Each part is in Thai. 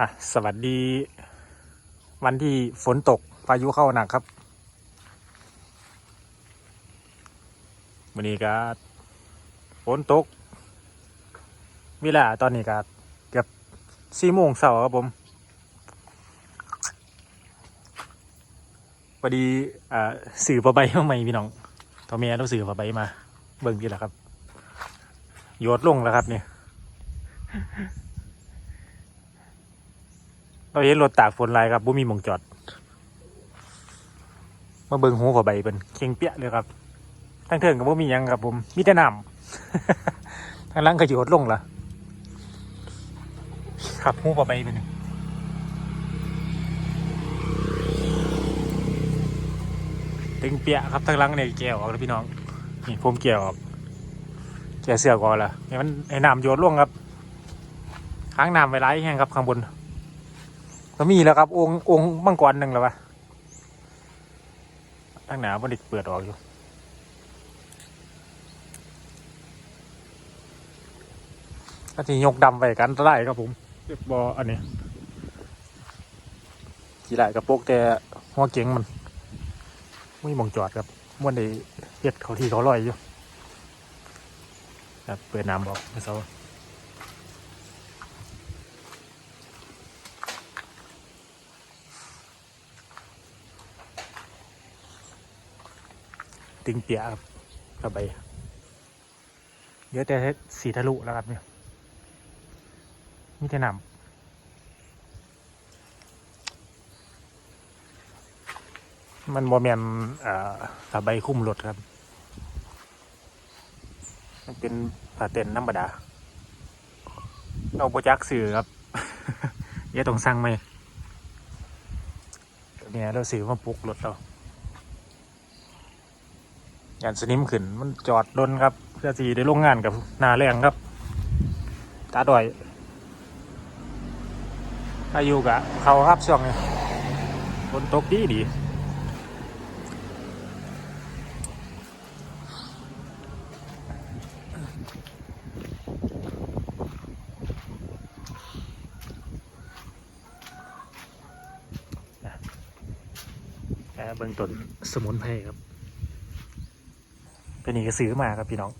อะสวัสดี วันที่ฝนตกพายุเข้าหนักครับวันนี้ก็ฝนตกเวลาตอนนี้ก็เกือบสี่โมงเช้าครับผมพอดีอ่าสื่อผ้าใบมาใหม่พี่น้องทอเมียต้องสื่อผ้าใบมา เบิ่งดีแหละครับโยดลงแล้วครับเนี่ย เราเห็นรถตากฝนลายครับบ่มีหมองจอด มาเบิ่งหูผ้าใบเป็นเข่งเปี้ยเลยครับทั้งเทิงกับบ่มีหยังครับผมมีแต่น้ำทางล่างก็โยดลงละครับหูผ้าใบเป็นตึงเปี้ยครับทางล่างเนี่ยแกวออกแล้วพี่น้องนี่ผมเกี่ยวออกแกเสือกออกละให้มันให้น้ำโยดลงครับค้างน้ำไว้ไรแห้งครับข้างบน ก็มีแล้วครับ องค์องค์มังกรหนึ่งแล้ววะตั้งหนาบริเปิดออกอยู่ก็ที่ยกดำไปกันไล่ครับผมเรียบบออันนี้กี่ไล่กระโปกแต่หัวเก๋งมันไม่มองจอดครับม้วนในเฮ็ดเขาที่เขาลอยอยู่ครับเปิดน้ำออกไม่เศร้า ตึงเปียครับกระใบเยอะแต่สีทะลุแล้วครับเนี่ยมีแต่น้ำมันโมเมนเอ่อผ้าใบคุ้มรถครับ มันเป็นผ้าเต็นธรรมดาเราโปรจักสื่อครับเดี๋ยวต้องสั่งไหมเนี่ยเราสื่อมาปลุกรถเรา ยานสนิมขึ้นมันจอดดนครับ เพื่อสีได้ลงงานกับนาแรงครับตาดอยอายุกะเขาครับช่วงนี้ฝนตกดีดีเบื้องต้นสมุนไพรครับ ตัวนี้ก็ซื้อมาครับพี่น้อง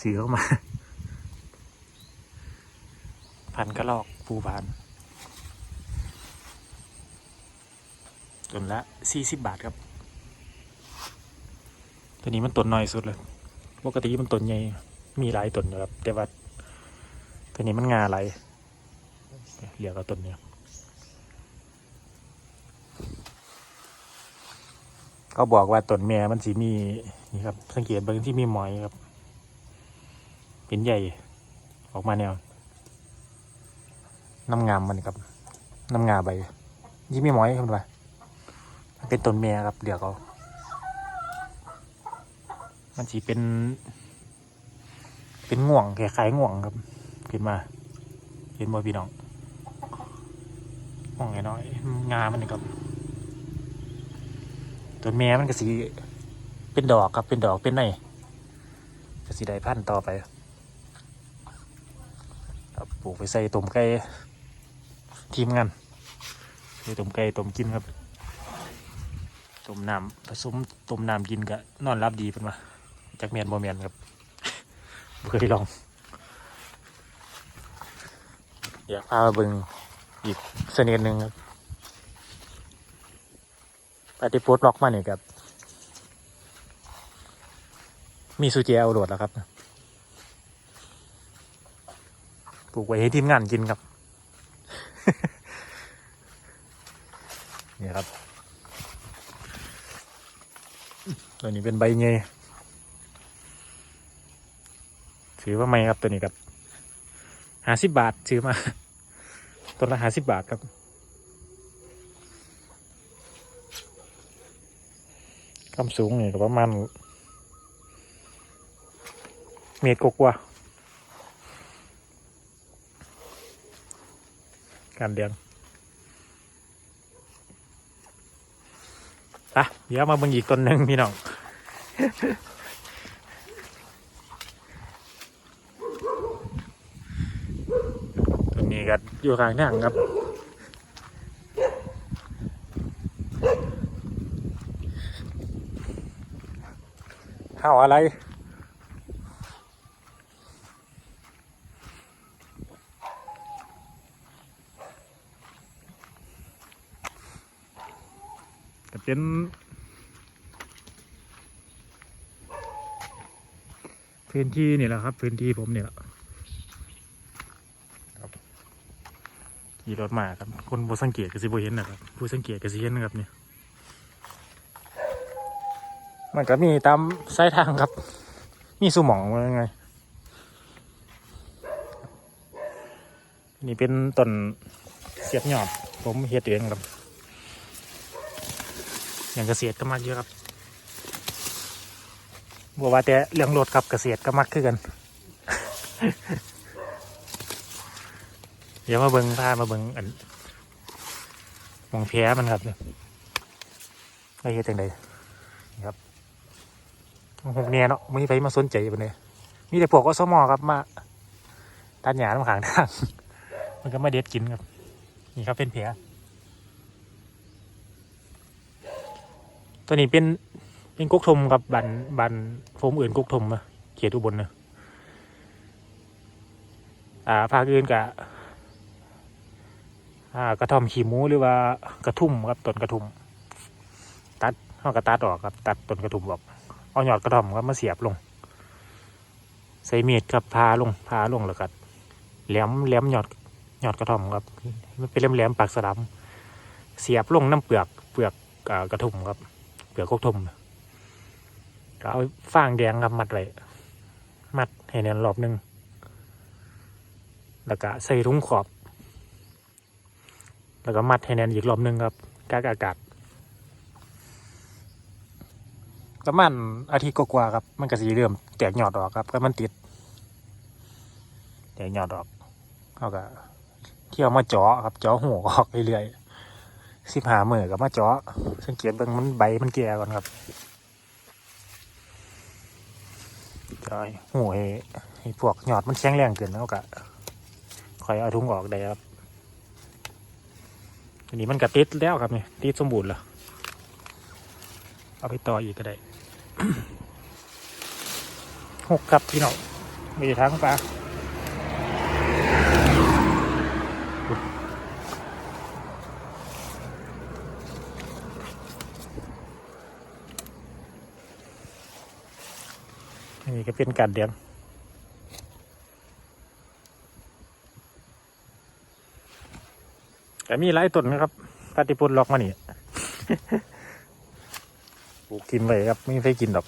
ซื้อเข้ามา พันกระลอกปูพานตนละสี่สิบบาทครับ ตัวนี้มันตนน้อยสุดเลย ปกติมันตนใหญ่ มีหลายตนอยู่ครับ แต่ว่าตัวนี้มันงาไหลเหลือกเอาต้นเนี้ย เขาบอกว่าต้นแม่มันสีมีนี่ครับ สังเกตเบางที่มีหมอยครับ เป็นใหญ่ ออกมาแนวน้ำงามมันครับน้ำงาใบยี่มีหมอยครับว่ามันเป็นต้นแม่ครับเดี๋ยวเขามันสีเป็น เป็นง่วงคล้ายๆง่วงครับขึ้นมาเห็นบ่พี่น้องง่วงน้อยงามันครับ ต้นแม่มันก็สีเป็นดอกครับเป็นดอกเป็นในก็สีได้พันต่อไปครับปลูกไปใส่ต้มไก่ทีมงานใส่ต้มไก่ต้มกินครับต้มน้ำผสมต้มน้ำกินก็นอนรับดีเป็นมาจากเมียนบ่เมียนครับเคยลอง อยากพาเบิ่งอีกเสน่ห์หนึ่งครับ ปฏิพุทธล็อกมาเนี่ยครับ มีซูเจียเอาโหลดแล้วครับ ปลูกไว้ให้ทีมงานกินครับเนี่ยครับ ตัวนี้เป็นใบเงยถือว่าไม่ครับตัวนี้ครับห้าสิบบาทซื้อมา ต้นละห้าสิบบาทครับ ความสูงนี่ก็ประมาณเมตรกว่าการเลี้ยงปะเดี๋ยวมาบิ่งอีกต้นหนึ่งพี่น้องต้นนี้ก็อยู่ข้างทางครับ ข้าวอะไร ก็เป็นพื้นที่นี่แหละครับ พื้นที่ผมเนี่ยแหละครับขี่รถมาครับคนบ่สังเกตก็สิบ่เห็นนะครับผู้สังเกตก็สิเห็นนะครับเนี่ย มันก็มีตามสายทางครับ มีสุหมองว่าไง นี่เป็นต้นเสียบหยอดผมเฮ็ดเองครับ อย่างเกษตรก็มักเยอะครับบอกว่าแต่เรื่องรถกับเกษตรก็มักคือกัน เดี๋ยวมาเบิงพามาเบิงอันมองแพ้มันครับเนี่ยไอ้เฮ็ดจังไดนี่ครับ หกเนี่ยเนาะมีไปมาสนใจปะเนี่ยมีแต่พวกอสมอครับมาตัดหญ้าลำขางทางมันก็มาเด็ดกินครับ นี่ครับเป็นแผลตัวนี้เป็นเป็นกุกทมกับบันบันโฟมอื่นกุกทมอะเขตอุบลนะอ่าภาคอื่นกะอ่ากระท่อมขี้หมูหรือว่ากระทุ่มครับต้นกระทุ่ม ตัดเอากระตัดออกครับ ตัดต้นกระทุ่มออก เอาหยอดกระท่อมครับมาเสียบลง ใส่มีดกับพาลงพาลงแล้วก็แหลมแหลมหยอดหยอดกระท่อมครับมันเป็นแหลมแหลมปากสลัมเสียบลงน้ำเปลือกเปลือกกระทุ่มครับเปลือกกกทมก็เอาฟางแดงครับมัดไว้มัดให้แน่นรอบหนึ่งแล้วก็ใส่ถุงขอบ แล้วก็มัดให้แน่นอีกรอบหนึ่งครับกากอากาศ ประมาณอาทิตย์กว่าๆครับ มันก็สีเริ่มแตกยอดออกครับก็มันติด แตกยอดออกเขาก็เที่ยวมาเจาะครับเจาะหัวออกเรื่อยๆสิบหาเมือกับมาเจาะสังเกตเบิ่งมันใบมันแก่ก่อนครับจอยหูให้ให้พวกหยอดมันแข็งแรงเกินแล้วก็คอยเอาถุงออกได้ครับอันนี้มันกระติดแล้วครับนี่ติดสมบูรณ์แล้วเอาไปต่ออีกก็ได้ หกครับพี่น้องมีทั้งปลาอันนี้ก็เป็นการเลี้ยงแต่มีหลายต้นนะครับปฏิพุนล็อกมานี่ ปลูกกินไว้ครับไม่ใครกินดอก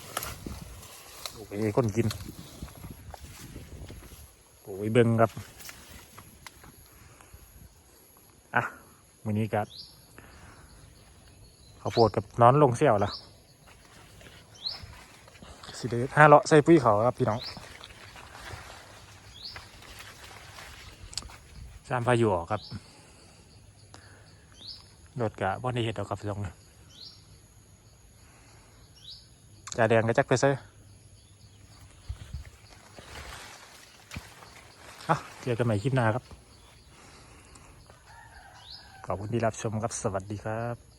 ปลูกไว้คนกินปลูกไว้เบิ่งครับอะวันนี้ก็ข้าวโพดกับนอนลงเสี่ยวละสิเดห้าเลาะใส่ปุ๋ยเขาครับพี่น้องสามพายุออกครับรถกะบ่ได้เห็ดดอกครับพี่น้องเนี่ย จ่าแดงก็จักไปใส่อะเจอกันใหม่คลิปหน้าครับ ขอบคุณที่รับชมครับ สวัสดีครับ